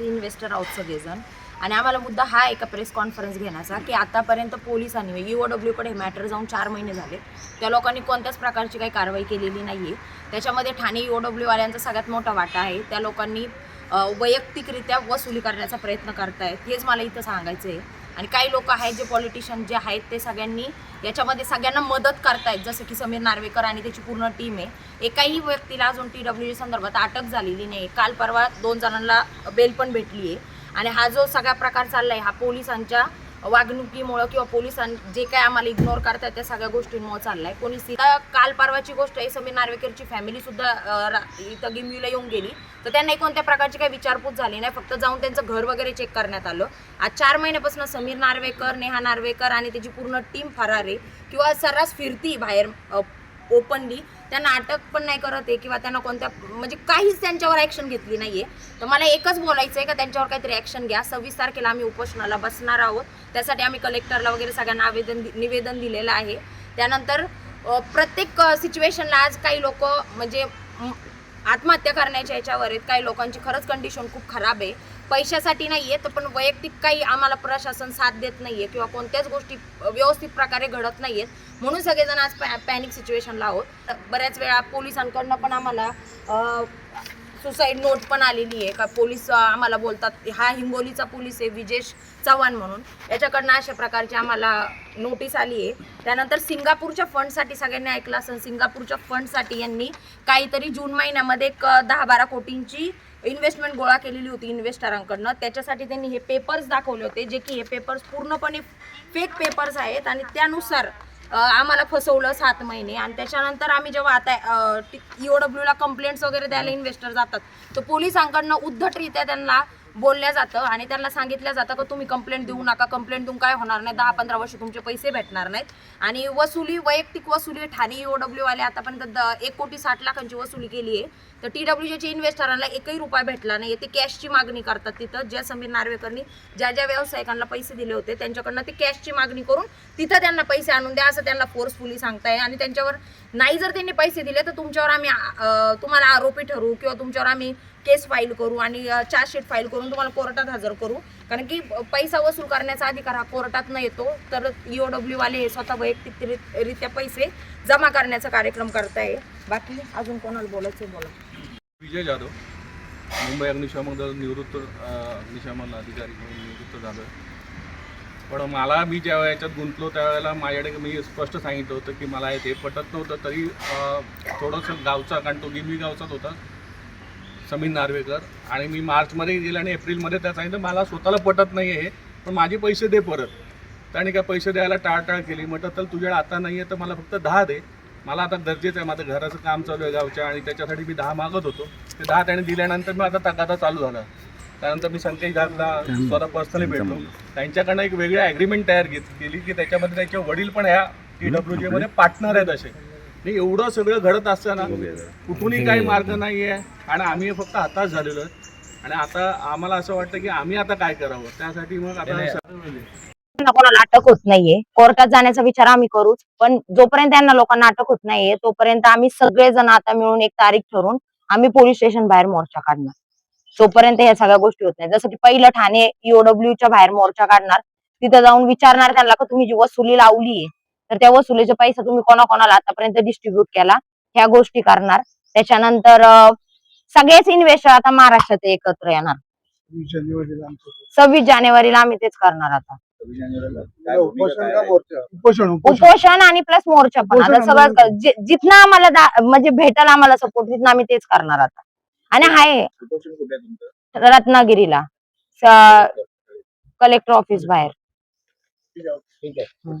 Investor आहोत सगळेजण. आणि आम्हाला मुद्दा हा एका प्रेस कॉन्फरन्स घेण्याचा की आतापर्यंत पोलिसांनी ई कडे हे मॅटर जाऊन चार महिने झाले. त्या लोकांनी कोणत्याच प्रकारची काही कारवाई केलेली नाही आहे त्याच्यामध्ये ठाणे ई वाल्यांचा सगळ्यात मोठा वाटा आहे. त्या लोकांनी वैयक्तिकरित्या वसुली करण्याचा प्रयत्न करतायत. हेच मला इथं सांगायचं आहे आणि काही लोक आहेत जे पॉलिटिशियन जे आहेत ते सगळ्यांनी याच्यामध्ये सगळ्यांना मदत करतायत. जसं की समीर नार्वेकर आणि त्याची पूर्ण टीम आहे. एकाही व्यक्तीला अजून टी डब्ल्यू संदर्भात अटक झालेली नाही काल परवा दोन जणांना बेल पण भेटली आहे आणि हा जो सगळा प्रकार चालला आहे हा पोलिसांच्या वागणुकीमुळं किंवा पोलिसां जे काय आम्हाला इग्नोर करतात त्या सगळ्या गोष्टींमुळे चाललाय. कोणी सीता काल परवाची गोष्ट आहे समीर नार्वेकरची फॅमिली सुद्धा रा- इथं गिमवीला येऊन गेली. तर त्यांनाही कोणत्या प्रकारची काही विचारपूस झाली नाही फक्त जाऊन त्यांचं घर वगैरे चेक करण्यात आलं. आज चार महिन्यापासून समीर नार्वेकर नेहा नार्वेकर आणि त्याची पूर्ण टीम फरार आहे. किंवा सर्रास फिरती बाहेर ओपनली त्यांना अटक पण नाही करत आहे किंवा त्यांना कोणत्या म्हणजे काहीच त्यांच्यावर ॲक्शन घेतली नाही आहे तर मला एकच बोलायचं आहे का त्यांच्यावर काहीतरी ॲक्शन घ्या. सव्वीस तारखेला आम्ही उपोषणाला बसणार आहोत. त्यासाठी आम्ही कलेक्टरला वगैरे सगळ्यांना आवेदन दि- निवेदन दिलेलं आहे. त्यानंतर प्रत्येक सिच्युएशनला आज काही लोक म्हणजे आत्महत्या करण्याच्या याच्यावर आहेत. काही लोकांची खरंच कंडिशन खूप खराब आहे. पैशासाठी नाही आहे तर पण वैयक्तिक काही आम्हाला प्रशासन साथ देत नाही आहे किंवा कोणत्याच गोष्टी व्यवस्थित प्रकारे घडत नाही आहेत म्हणून सगळेजण आज पॅ पॅनिक सिच्युएशनला आहोत. बऱ्याच वेळा पोलिसांकडनं पण आम्हाला सुसाईड नोट पण आलेली आहे. का पोलीस आम्हाला बोलतात हा हिंगोलीचा पोलीस आहे विजेश चव्हाण म्हणून. याच्याकडनं अशा प्रकारची आम्हाला नोटीस आली आहे. त्यानंतर सिंगापूरच्या फंडसाठी सगळ्यांनी ऐकलं असेल सिंगापूरच्या फंडसाठी यांनी काहीतरी जून महिन्यामध्ये एक दहा बारा कोटींची इन्व्हेस्टमेंट गोळा केलेली होती इन्व्हेस्टरांकडनं त्याच्यासाठी त्यांनी हे पेपर्स दाखवले होते जे की हे पेपर्स पूर्णपणे फेक पेपर्स आहेत आणि त्यानुसार आम्हाला फसवलं सात महिने. आणि त्याच्यानंतर आम्ही जेव्हा आता ईओ ला कंप्लेंट्स वगैरे द्यायला इन्व्हेस्टर जातात तर पोलिसांकडनं उद्धटरित्या त्यांना बोलल्या जातं आणि त्यांना सांगितलं जातं का तुम्ही कंप्लेंट देऊ नका कंप्लेंट देऊन काय होणार नाही दहा पंधरा वर्ष तुमचे पैसे भेटणार नाहीत. आणि वसुली वैयक्तिक वसुली ठाणे डब्ल्यू वाले आतापर्यंत द- एक कोटी साठ लाखांची वसुली केली आहे. तर टी डब्ल्यूचे इन्व्हेस्टरांना एकही रुपया भेटला नाही ते कॅशची मागणी करतात तिथं ज्या समीर नार्वेकरनी ज्या ज्या व्यावसायिकांना पैसे दिले होते त्यांच्याकडनं ते कॅशची मागणी करून तिथं त्यांना पैसे आणून द्या असं त्यांना फोर्सफुली सांगताय. आणि त्यांच्यावर नाही जर त्यांनी पैसे दिले तर तुमच्यावर आम्ही तुम्हाला आरोपी ठरवू किंवा तुमच्यावर आम्ही केस फाईल करू आणि चार्जशीट फाईल करून तुम्हाला कोर्टात हजर करू. कारण की पैसा वसूल करण्याचा अधिकार हा कोर्टात येतो. तर ईओ डब्ल्यूवाले हे स्वतः वैयक्तिकरित्या पैसे जमा करण्याचा कार्यक्रम करताय. बाकी अजून कोणाला बोलायचं बोला. विजय जाधव. मुंबई अग्निशमन दल निवृत्त अ, अग्निशमन अधिकारी म्हणून निवृत्त झालो पण मला मी ज्या याच्यात गुंतलो त्यावेळेला माझ्याकडे मी स्पष्ट सांगितलं होतं की मला हे ते पटत नव्हतं. तरी थोडंसं गावचा कारण तो गिरवी गावचाच होता. समीर नार्वेकर. आणि मी मार्चमध्ये गेलं आणि एप्रिलमध्ये त्या सांगितलं मला स्वतःला पटत नाही आहे पण माझे पैसे दे परत. त्याने काय पैसे द्यायला टाळटाळ केली. म्हटलं तर तुझ्याकडे आता नाही आहे तर मला फक्त दहा दे. मला आता गरजेचं आहे माझं घराचं काम चालू आहे गावच्या आणि त्याच्यासाठी मी दहा मागत होतो. ते दहा त्याने दिल्यानंतर मी आता तगादा चालू झाला. त्यानंतर मी संकेश दासला स्वतः पर्सनली भेटलो. त्यांच्याकडनं एक वेगळी ॲग्रीमेंट तयार केली की त्याच्यामध्ये त्यांचे वडील पण ह्या टी डब्ल्यू मध्ये पार्टनर आहेत असे. आणि एवढं सगळं घडत असताना कुठूनही काही मार्ग नाही आहे आणि आम्ही फक्त हताश झालेलो आणि आता आम्हाला असं वाटतं की आम्ही आता काय करावं? त्यासाठी मग आता कोणाला अटक होत नाहीये. कोर्टात जाण्याचा विचार आम्ही करूच पण जोपर्यंत त्यांना लोकांना अटक होत नाहीये तोपर्यंत आम्ही सगळेजण आता मिळून एक तारीख ठरवून आम्ही पोलीस स्टेशन बाहेर मोर्चा काढणार. जोपर्यंत ह्या सगळ्या गोष्टी होत नाही. जसं की पहिलं ठाणे EOW च्या बाहेर मोर्चा काढणार. तिथं जाऊन विचारणार त्यांना का तुम्ही जी वसुली लावलीये? तर त्या वसुलीचे पैसे तुम्ही कोणाकोणाला आतापर्यंत डिस्ट्रीब्युट केला ह्या गोष्टी करणार. त्याच्यानंतर सगळेच इन्व्हेस्टर आता महाराष्ट्रात एकत्र येणार. सव्वीस जानेवारीला आम्ही तेच करणार आता. उपोषण का मोर्चा? उपोषण उपोषण. उपोषण आणि प्लस मोर्चा पण. आता सगळं जिथनं आम्हाला म्हणजे भेटल आम्हाला सपोर्ट तिथनं आम्ही तेच करणार आता. आणि तुमचं? रत्नागिरीला. कलेक्टर. ऑफिस बाहेर. ठीक आहे.